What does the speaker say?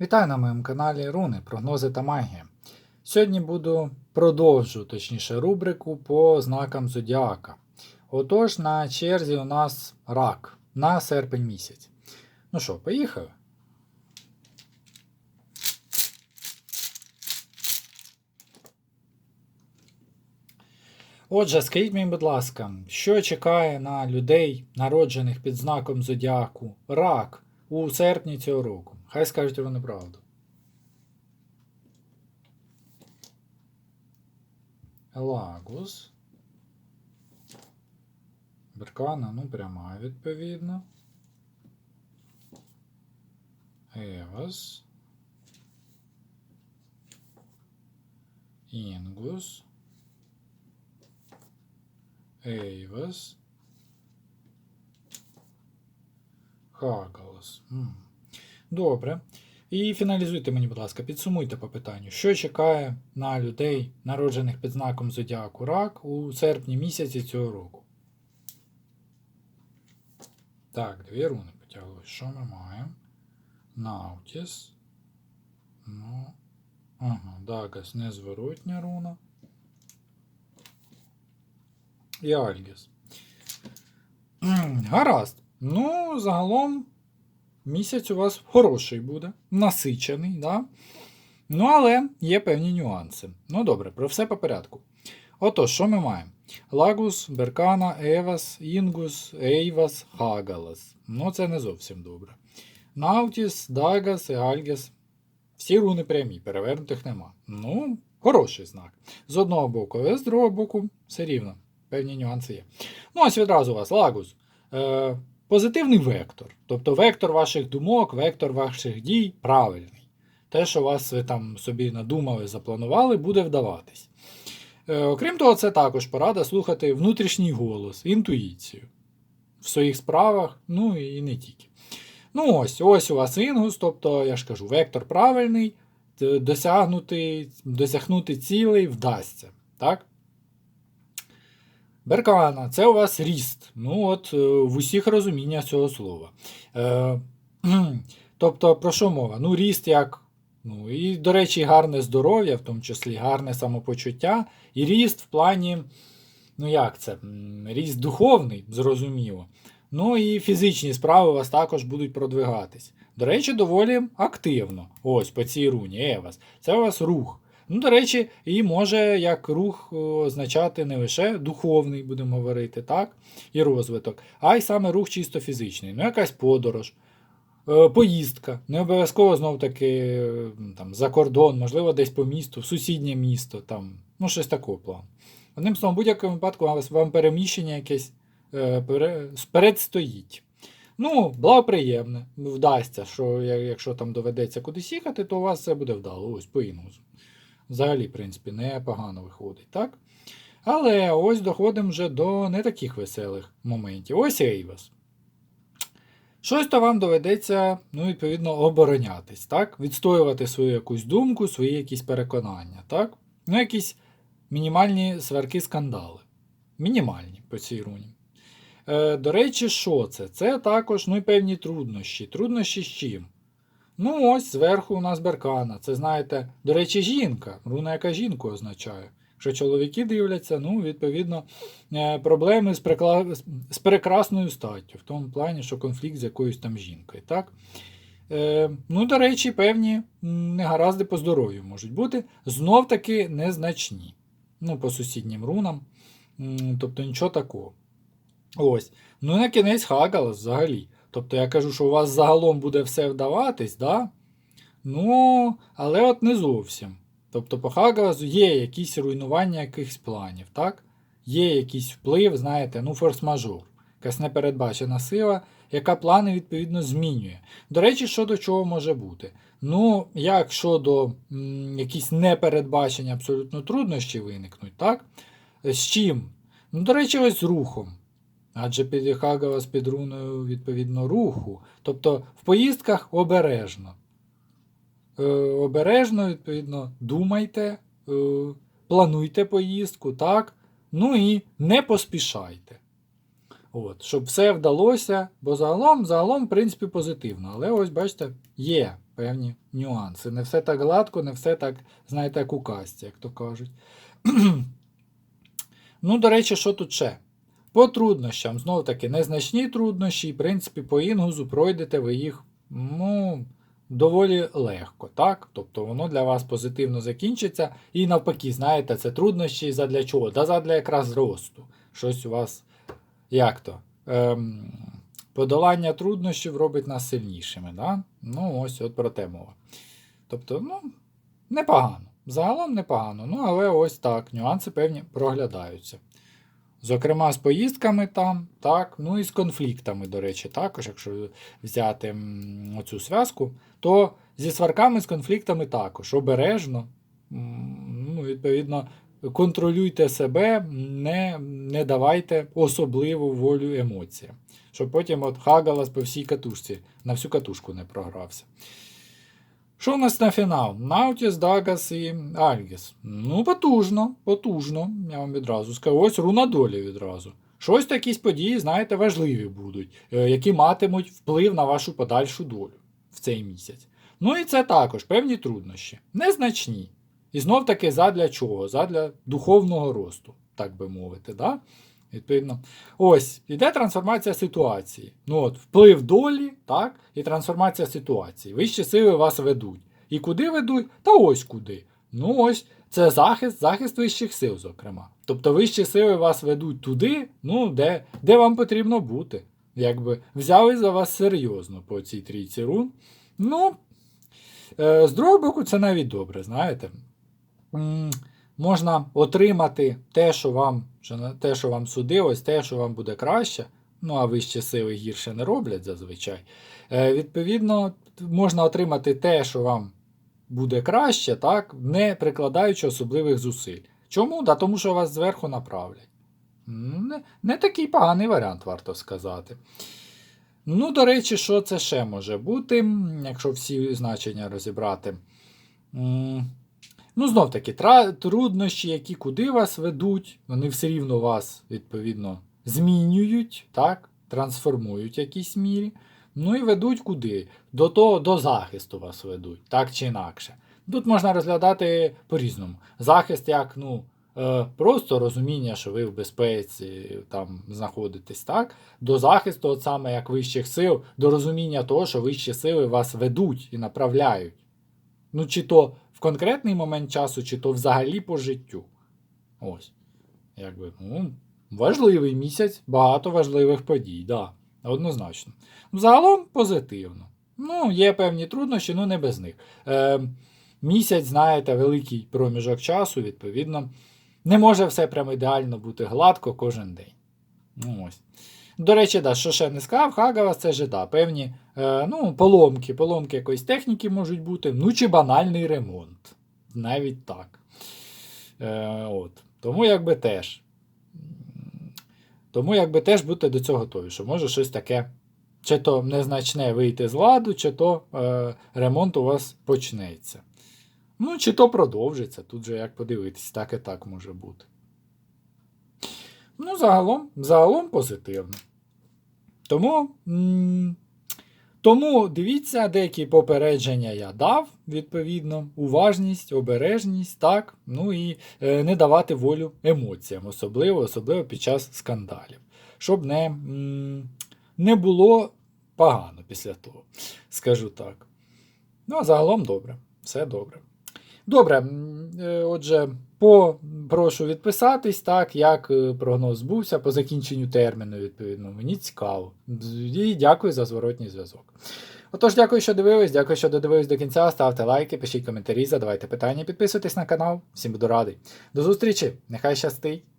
Вітаю на моєму каналі Руни, прогнози та магія. Сьогодні буду продовжу, точніше, рубрику по знакам Зодіака. Отож, на черзі у нас рак на серпень місяць. Ну що, поїхали? Отже, скажіть мені, будь ласка, що чекає на людей, народжених під знаком Зодіаку, рак у серпні цього року? Хай скажуть вони правду. Лагус. Беркана, ну, пряма, відповідно. Евас. Інгус. Ейвас. Хагалас. Добре. І фіналізуйте мені, будь ласка, підсумуйте по питанню, що чекає на людей, народжених під знаком Зодіаку Рак у серпні місяці цього року. Так, дві руни потяглися. Що ми маємо? Наутіс. Ну. Ага, Дагас незворотня руна. І Альгіс. Гаразд. Ну, загалом місяць у вас хороший буде, насичений, да? Ну, але є певні нюанси. Ну, добре, про все по порядку. Отож, що ми маємо? Лагус, Беркана, Евас, Інгус, Ейвас, Хагалас. Ну, це не зовсім добре. Наутіс, Дагас і Альгіс. Всі руни прямі, перевернутих нема. Ну, хороший знак. З одного боку, але з другого боку, все рівно. Певні нюанси є. Ну, ось відразу у вас Лагус. Е, позитивний вектор. Тобто вектор ваших думок, вектор ваших дій правильний. Те, що вас ви там собі надумали, запланували, буде вдаватись. Е, окрім того, це також порада слухати внутрішній голос, інтуїцію в своїх справах, ну і не тільки. Ну, ось, ось у вас інгус, тобто, я ж кажу, вектор правильний, досягнути, досягнути цілей вдасться. Так? Беркана, це у вас ріст. Ну, от е, в усіх розуміннях цього слова. Е, тобто, про що мова? Ну, ріст як. Ну, і, до речі, гарне здоров'я, в тому числі гарне самопочуття, і ріст в плані, ну як це? Ріст духовний, зрозуміло. Ну і фізичні справи у вас також будуть продвигатись. До речі, доволі активно. Ось по цій руні, Евас. Це у вас рух. Ну, до речі, і може як рух означати не лише духовний, будемо говорити, так, і розвиток, а й саме рух чисто фізичний. Ну, якась подорож, е, поїздка. Не обов'язково знов таки там, за кордон, можливо, десь по місту, в сусіднє місто, там, ну, щось такого плану. Одним словом, в будь-якому випадку вам- переміщення якесь е, передстоїть. Ну, благоприємне, вдасться, що якщо там доведеться кудись їхати, то у вас це буде вдало. Ось по інгусу. Взагалі, в принципі, непогано виходить, так? Але ось доходимо вже до не таких веселих моментів. Ось Ейвас. Щось то вам доведеться, ну, відповідно, оборонятись, так? Відстоювати свою якусь думку, свої якісь переконання, так? Ну, якісь мінімальні сварки, скандали. Мінімальні по цій руні. Е, до речі, що це? Це також ну, і певні труднощі. Труднощі з чим? Ну, ось зверху у нас беркана. Це, знаєте, до речі, жінка. Руна, яка жінку означає. Якщо чоловіки дивляться, ну, відповідно, е, проблеми з, прикла... з прекрасною статтю, в тому плані, що конфлікт з якоюсь там жінкою. Так? Е, ну, до речі, певні негаразди по здоров'ю можуть бути. Знов таки незначні. Ну, по сусіднім рунам. Тобто нічого такого. Ось. Ну, на кінець Хагалас взагалі. Тобто я кажу, що у вас загалом буде все вдаватись, да? ну, але от не зовсім. Тобто по Хагаласу є якісь руйнування якихось планів, так? Є якийсь вплив, знаєте, ну, форс-мажор. Якась непередбачена сила, яка плани відповідно змінює. До речі, що до чого може бути? Ну, як щодо якісь непередбачені абсолютно труднощі виникнуть, так? З чим? Ну, до речі, ось з рухом. Адже під Хагалас під руною відповідно руху. Тобто в поїздках обережно. Е, обережно, відповідно, думайте, е, плануйте поїздку, так? Ну і не поспішайте. От, щоб все вдалося, бо загалом, загалом, в принципі, позитивно. Але ось, бачите, є певні нюанси. Не все так гладко, не все так, знаєте, як у касті, як то кажуть. ну, до речі, що тут ще? По труднощам, знов таки, незначні труднощі, і, в принципі, по інгузу пройдете ви їх, ну, доволі легко, так? Тобто воно для вас позитивно закінчиться. І навпаки, знаєте, це труднощі задля чого? Да задля якраз росту. Щось у вас, як то? Ем, подолання труднощів робить нас сильнішими. Да? Ну, ось от про те мова. Тобто, ну, непогано. Загалом непогано. Ну, але ось так, нюанси певні проглядаються. Зокрема, з поїздками там, так, ну і з конфліктами, до речі, також, якщо взяти м, оцю зв'язку, то зі сварками, з конфліктами також обережно, ну, відповідно, контролюйте себе, не, не давайте особливу волю емоціям. Щоб потім от Хагалас по всій катушці, на всю катушку не програвся. Що у нас на фінал? Наутіс, Дагас і Альгіс. Ну, потужно, потужно, я вам відразу скажу. Ось руна долі відразу. Щось якісь події, знаєте, важливі будуть, е, які матимуть вплив на вашу подальшу долю в цей місяць. Ну і це також певні труднощі. Незначні. І знов таки задля чого? Задля духовного росту, так би мовити. Да? Відповідно. Ось, іде трансформація ситуації. Ну от, Вплив долі, так, і трансформація ситуації. Вищі сили вас ведуть. І куди ведуть? Та ось куди. Ну ось, це захист, захист вищих сил, зокрема. Тобто вищі сили вас ведуть туди, ну, де, де вам потрібно бути. Якби взяли за вас серйозно по цій трійці рун. Ну, е, з другого боку, це навіть добре, знаєте. Можна отримати те, що вам, те, що вам судилось, те, що вам буде краще. Ну, а вищі сили гірше не роблять зазвичай. Е, відповідно, можна отримати те, що вам буде краще, так, не прикладаючи особливих зусиль. Чому? Да, тому що вас зверху направлять. Не, не такий поганий варіант, варто сказати. Ну, до речі, що це ще може бути, якщо всі значення розібрати. Ну, знов таки, труднощі, які куди вас ведуть, вони все рівно вас, відповідно, змінюють, так, трансформують в якійсь мірі. Ну і ведуть куди? До того, до захисту вас ведуть, так чи інакше. Тут можна розглядати по-різному. Захист як, ну, е, просто розуміння, що ви в безпеці там знаходитесь, так? До захисту, от саме як вищих сил, до розуміння того, що вищі сили вас ведуть і направляють. Ну, чи то конкретний момент часу, чи то взагалі по життю. Ось. Якби, ну, важливий місяць, багато важливих подій, да, однозначно. Загалом позитивно. Ну, є певні труднощі, ну не без них. Е, місяць, знаєте, великий проміжок часу, відповідно, не може все прям ідеально бути гладко кожен день. Ну, ось. До речі, да, що ще не сказав, Хагавас це ж да, певні е, ну, поломки, поломки якоїсь техніки можуть бути, ну чи банальний ремонт. Навіть так. Е, от. Тому якби теж. Тому якби теж будьте до цього готові, що може щось таке, чи то незначне вийти з ладу, чи то е, ремонт у вас почнеться. Ну, чи то продовжиться. Тут же як подивитись, так і так може бути. Ну, загалом, загалом позитивно. Тому, тому дивіться, деякі попередження я дав, відповідно, уважність, обережність, так, ну і е, не давати волю емоціям, особливо, особливо під час скандалів. Щоб не, не було погано після того, скажу так. Ну, а загалом добре, все добре. Добре, е, отже, попрошу відписатись, так, як е, прогноз збувся по закінченню терміну, відповідно. Мені цікаво. І дякую за зворотній зв'язок. Отож, дякую, що дивились, дякую, що додивились до кінця. Ставте лайки, пишіть коментарі, задавайте питання, підписуйтесь на канал. Всім буду радий. До зустрічі! Нехай щастить!